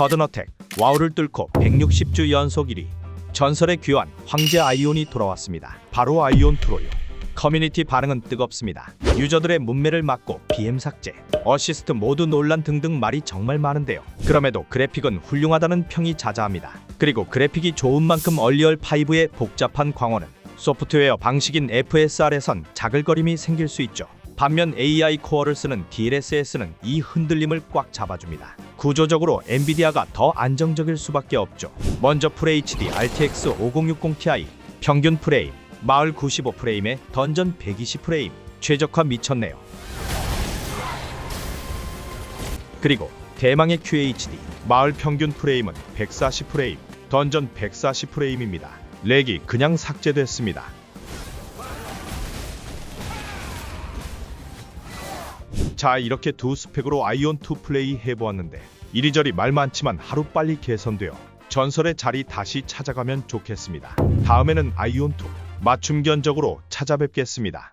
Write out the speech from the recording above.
서든어택 와우를 뚫고 160주 연속 1위 전설의 귀환 황제 아이온이 돌아왔습니다. 바로 아이온2로요. 커뮤니티 반응은 뜨겁습니다. 유저들의 문매를 막고 BM 삭제, 어시스트 모두 논란 등등 말이 정말 많은데요. 그럼에도 그래픽은 훌륭하다는 평이 자자합니다. 그리고 그래픽이 좋은 만큼 얼리얼 5의 복잡한 광원은 소프트웨어 방식인 FSR에선 자글거림이 생길 수 있죠. 반면 AI 코어를 쓰는 DLSS는 이 흔들림을 꽉 잡아줍니다. 구조적으로 엔비디아가 더 안정적일 수밖에 없죠. 먼저 FHD RTX 5060 Ti 평균 프레임 마을 95 프레임에 던전 120 프레임 최적화 미쳤네요. 그리고 대망의 QHD 마을 평균 프레임은 140 프레임 던전 140 프레임입니다. 렉이 그냥 삭제됐습니다. 자 이렇게 두 스펙으로 아이온2 플레이 해보았는데 이리저리 말 많지만 하루빨리 개선되어 전설의 자리 다시 찾아가면 좋겠습니다. 다음에는 아이온2 맞춤 견적으로 찾아뵙겠습니다.